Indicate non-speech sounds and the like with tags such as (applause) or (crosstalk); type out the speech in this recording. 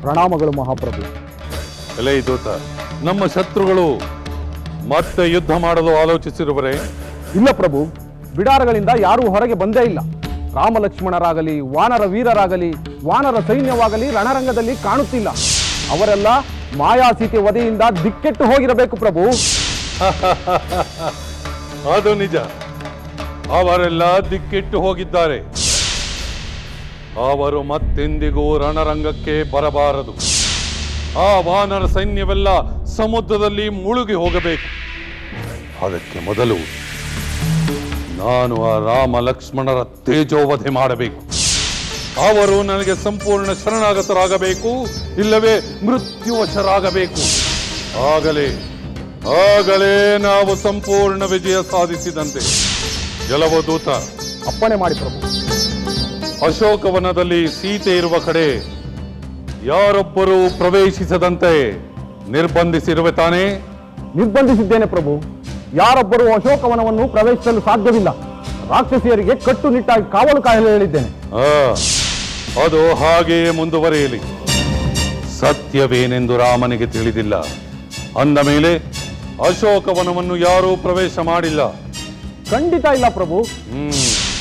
ಪ್ರಣಾಮಗಳು ಮಹಾಪ್ರಭು. ಎಲೆ ದೂತ ನಮ್ಮ ಶತ್ರುಗಳು ಮತ್ತೆ ಯುದ್ಧ ಮಾಡಲು ಆಲೋಚಿಸಿರುವರೆ? ಇಲ್ಲ ಪ್ರಭು ಬಿಡಾರಗಳಿಂದ ಯಾರೂ ಹೊರಗೆ ಬಂದೇ ಇಲ್ಲ. ರಾಮಲಕ್ಷ್ಮಣರಾಗಲಿ ವಾನರ ವೀರರಾಗಲಿ ವಾನರ ಸೈನ್ಯವಾಗಲಿ ರಣರಂಗದಲ್ಲಿ ಕಾಣುತ್ತಿಲ್ಲ. ಅವರೆಲ್ಲ ಮಾಯಾಸೀತೆ ವಧೆಯಿಂದ ದಿಕ್ಕೆಟ್ಟು ಹೋಗಿರಬೇಕು ಪ್ರಭು. (laughs) ಅದು ನಿಜ. ಅವರೆಲ್ಲ ದಿಕ್ಕೆಟ್ಟು ಹೋಗಿದ್ದಾರೆ. ಅವರು ಮತ್ತೆಂದಿಗೂ ರಣರಂಗಕ್ಕೆ ಬರಬಾರದು. ಆ ವಾನರ ಸೈನ್ಯವೆಲ್ಲ ಸಮುದ್ರದಲ್ಲಿ ಮುಳುಗಿ ಹೋಗಬೇಕು. ಅದಕ್ಕೆ ಮೊದಲು ನಾನು ಆ ರಾಮ ಲಕ್ಷ್ಮಣರ ತೇಜೋವಧೆ ಮಾಡಬೇಕು. ಅವರು ನನಗೆ ಸಂಪೂರ್ಣ ಶರಣಾಗತರಾಗಬೇಕು, ಇಲ್ಲವೇ ಮೃತ್ಯುವಶರಾಗಬೇಕು. ಆಗಲೇ ಆಗಲೇ ನಾವು ಸಂಪೂರ್ಣ ವಿಜಯ ಸಾಧಿಸಿದಂತೆ. ಜಲವದೂತ ಅಪ್ಪಣೆ ಮಾಡಿ ಪ್ರಭು. ಅಶೋಕವನದಲ್ಲಿ ಸೀತೆ ಇರುವ ಕಡೆ ಯಾರೊಬ್ಬರೂ ಪ್ರವೇಶಿಸದಂತೆ ನಿರ್ಬಂಧಿಸಿರುವೆ ತಾನೇ? ನಿರ್ಬಂಧಿಸಿದ್ದೇನೆ ಪ್ರಭು. ಯಾರೊಬ್ಬರೂ ಅಶೋಕವನವನ್ನು ಪ್ರವೇಶಿಸಲು ಸಾಧ್ಯವಿಲ್ಲ. ರಾಕ್ಷಸಿಯರಿಗೆ ಕಟ್ಟುನಿಟ್ಟಾಗಿ ಕಾವಲು ಕಾಯಲು ಹೇಳಿದ್ದೇನೆ. ಆ, ಅದು ಹಾಗೆಯೇ ಮುಂದುವರಿಯಲಿ. ಸತ್ಯವೇನೆಂದು ರಾಮನಿಗೆ ತಿಳಿದಿಲ್ಲ. ಅಂದ ಮೇಲೆ ಅಶೋಕವನವನ್ನು ಯಾರೂ ಪ್ರವೇಶ ಮಾಡಿಲ್ಲ. ಖಂಡಿತ ಇಲ್ಲ ಪ್ರಭು. ಹ್ಮ್.